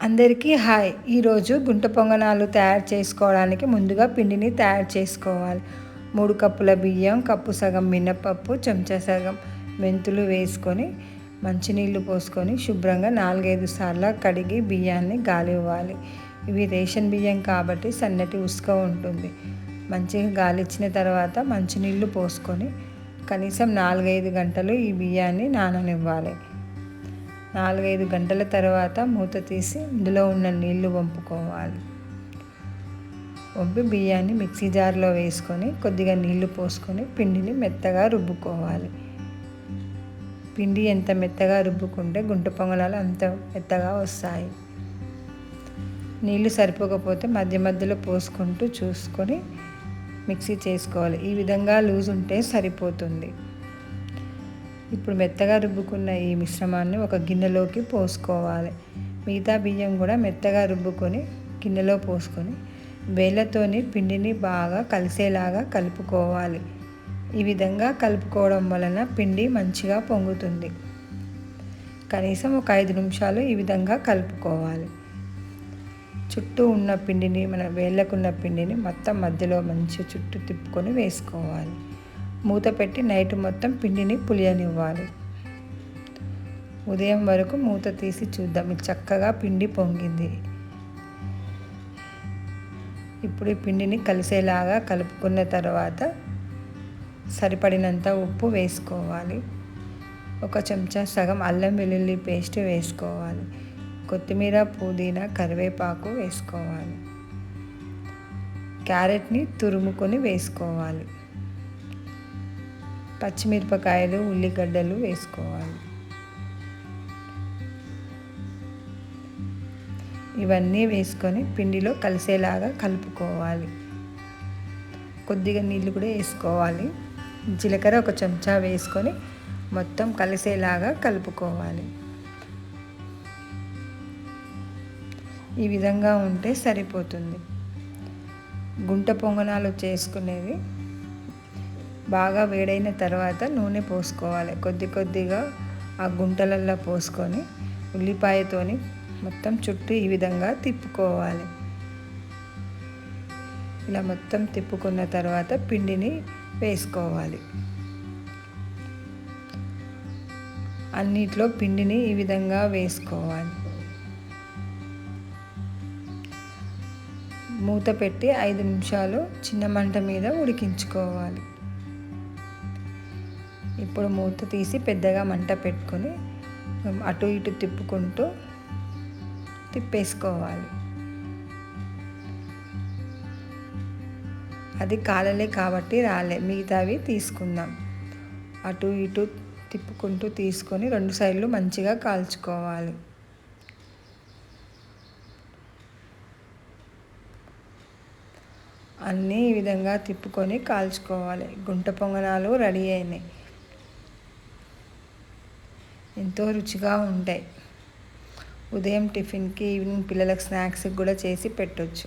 అందరికీ హాయ్. ఈరోజు గుంట పొంగనాలు తయారు చేసుకోవడానికి ముందుగా పిండిని తయారు చేసుకోవాలి. మూడు కప్పుల బియ్యం కప్పు సగం మినపప్పు చెంచా సగం మెంతులు వేసుకొని మంచినీళ్ళు పోసుకొని శుభ్రంగా నాలుగైదు సార్లు కడిగి బియ్యాన్ని గాలివ్వాలి ఇవి రేషన్ బియ్యం కాబట్టి సన్నటి ఉసుక ఉంటుంది. మంచిగా గాలిచ్చిన తర్వాత మంచినీళ్ళు పోసుకొని కనీసం నాలుగైదు గంటలు ఈ బియ్యాన్ని నాననివ్వాలి. నాలుగైదు గంటల తర్వాత మూత తీసి ఇందులో ఉన్న నీళ్ళు వంపుకోవాలి. వంపి బియ్యాన్ని మిక్సీ జార్లో వేసుకొని కొద్దిగా నీళ్ళు పోసుకొని పిండిని మెత్తగా రుబ్బుకోవాలి. పిండి ఎంత మెత్తగా రుబ్బుకుంటే గుంట పొంగనాలు అంత మెత్తగా వస్తాయి. నీళ్ళు సరిపోకపోతే మధ్య మధ్యలో పోసుకుంటూ చూసుకొని మిక్సీ చేసుకోవాలి. ఈ విధంగా లూజ్ ఉంటే సరిపోతుంది. ఇప్పుడు మెత్తగా రుబ్బుకున్న ఈ మిశ్రమాన్ని ఒక గిన్నెలోకి పోసుకోవాలి. మిగతా బియ్యం కూడా మెత్తగా రుబ్బుకొని గిన్నెలో పోసుకొని వేళ్ళతోని పిండిని బాగా కలిసేలాగా కలుపుకోవాలి. ఈ విధంగా కలుపుకోవడం వలన పిండి మంచిగా పొంగుతుంది. కనీసం ఒక ఐదు నిమిషాలు ఈ విధంగా కలుపుకోవాలి. చుట్టూ ఉన్న పిండిని మన వేళ్ళకున్న పిండిని మొత్తం మధ్యలో మంచి చుట్టూ తిప్పుకొని వేసుకోవాలి. మూత పెట్టి నైట్ మొత్తం పిండిని పులియనివ్వాలి. ఉదయం వరకు మూత తీసి చూద్దాం. ఇది చక్కగా పిండి పొంగింది. ఇప్పుడు ఈ పిండిని కలిసేలాగా కలుపుకున్న తర్వాత సరిపడినంత ఉప్పు వేసుకోవాలి. ఒక చెంచా సగం అల్లం వెల్లుల్లి పేస్ట్ వేసుకోవాలి. కొత్తిమీర పుదీనా కరివేపాకు వేసుకోవాలి. క్యారెట్ని తురుముకొని వేసుకోవాలి. పచ్చిమిరపకాయలు ఉల్లిగడ్డలు వేసుకోవాలి. ఇవన్నీ వేసుకొని పిండిలో కలిసేలాగా కలుపుకోవాలి. కొద్దిగా నీళ్ళు కూడా వేసుకోవాలి. జీలకర్ర ఒక చెంచా వేసుకొని మొత్తం కలిసేలాగా కలుపుకోవాలి. ఈ విధంగా ఉంటే సరిపోతుంది. గుంట పొంగనాలు చేసుకునేది బాగా వేడైన తర్వాత నూనె పోసుకోవాలి. కొద్ది కొద్దిగా ఆ గుంటలల్లో పోసుకొని ఉల్లిపాయతోని మొత్తం చుట్టూ ఈ విధంగా తిప్పుకోవాలి. ఇలా మొత్తం తిప్పుకున్న తర్వాత పిండిని వేసుకోవాలి. అన్నిట్లో పిండిని ఈ విధంగా వేసుకోవాలి. మూత పెట్టి ఐదు నిమిషాలు చిన్న మంట మీద ఉడికించుకోవాలి. ఇప్పుడు మూత తీసి పెద్దగా మంట పెట్టుకొని అటు ఇటు తిప్పుకుంటూ తిప్పేసుకోవాలి. అది కాలలే కాబట్టి రాలే. మిగతావి తీసుకుందాం. అటు ఇటు తిప్పుకుంటూ తీసుకొని రెండు సైడ్లు మంచిగా కాల్చుకోవాలి. అన్నీ ఈ విధంగా తిప్పుకొని కాల్చుకోవాలి. గుంట పొంగనాలు రెడీ అయినాయి. ఎంతో రుచిగా ఉంటాయి. ఉదయం టిఫిన్కి ఈవినింగ్ పిల్లలకు స్నాక్స్కి కూడా చేసి పెట్టవచ్చు